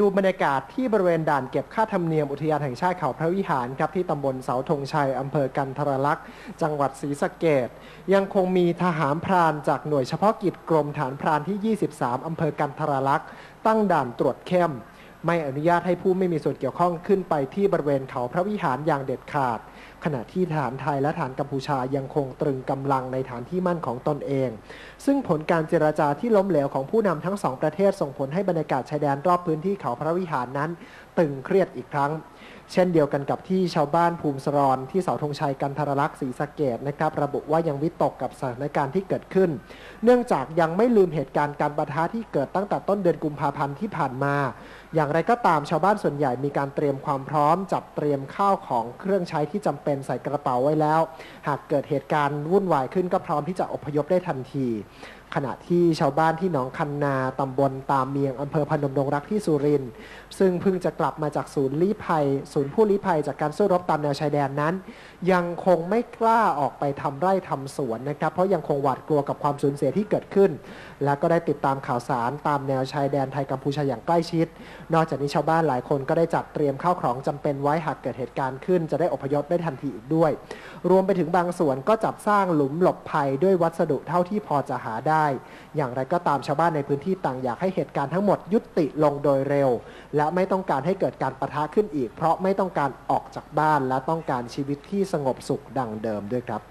ดูบรรยากาศที่บริเวณด่านเก็บค่าธรรมเนียมอุทยานแห่งชาติเขาพระวิหารครับที่ตำบลเสาธงชัยอำเภอกันทรลักษณ์จังหวัดศรีสะเกดยังคงมีทหารพรานจากหน่วยเฉพาะกิจกรมฐานพรานที่ 23 อำเภอกันทรลักษณ์ตั้งด่านตรวจเข้ม ไม่อนุญาตให้ผู้ไม่มีส่วนเกี่ยวข้องขึ้นไปที่บริเวณเขาพระวิหารอย่างเด็ดขาด ขณะที่ฐานไทยและฐานกัมพูชายังคงตรึงกำลังในฐานที่มั่นของตนเอง ซึ่งผลการเจรจาที่ล้มเหลวของผู้นำทั้งสองประเทศส่งผลให้บรรยากาศชายแดนรอบพื้นที่เขาพระวิหารนั้น ตึงเครียดอีกครั้ง เช่นเดียวกันกับที่ชาวบ้านภูมิสรอนที่เสาธงชัยกันทรลักษ์ศรีสะเกดนะครับ ระบุว่ายังวิตกกับสถานการณ์ที่เกิดขึ้น เนื่องจากยังไม่ลืมเหตุการณ์การประทะที่เกิดตั้งแต่ต้นเดือนกุมภาพันธ์ที่ผ่านมา อย่างไรก็ตามชาวบ้านส่วนใหญ่มีการเตรียมความพร้อม จัดเตรียมข้าวของเครื่องใช้ที่จำเป็นใส่กระเป๋าไว้แล้ว หากเกิดเหตุการณ์วุ่นวายขึ้นก็พร้อมที่จะอพยพได้ทันที ขณะที่ชาวบ้านที่หนองคันนาตำบลตามเมียงอำเภอพนมดงรักที่สุรินทร์ซึ่งเพิ่งจะกลับมาจากศูนย์ลี้ภัย ศูนย์ผู้ลี้ภัยจากการสู้รบตามแนวชายแดนนั้น ยังคงไม่กล้าออกไปทำไร่ทำสวนนะครับ เพราะยังคงหวาดกลัวกับความสูญเสียที่เกิดขึ้น และก็ได้ติดตามข่าวสารตามแนวชายแดนไทยกัมพูชาอย่างใกล้ชิด นอกจากนี้ชาวบ้านหลายคนก็ได้จัดเตรียมข้าวของจำเป็นไว้หากเกิดเหตุการณ์ขึ้น จะได้อพยพได้ทันทีอีกด้วย รวมไปถึงบางส่วนก็จัดสร้างหลุมหลบภัยด้วยวัสดุเท่าที่พอจะหาได้ได้ อย่างไรก็ตามชาวบ้านในพื้นที่ต่างอยากให้เหตุการณ์ทั้งหมดยุติลงโดยเร็ว และไม่ต้องการให้เกิดการประทะขึ้นอีก เพราะไม่ต้องการออกจากบ้านและต้องการชีวิตที่สงบสุขดังเดิมด้วยครับ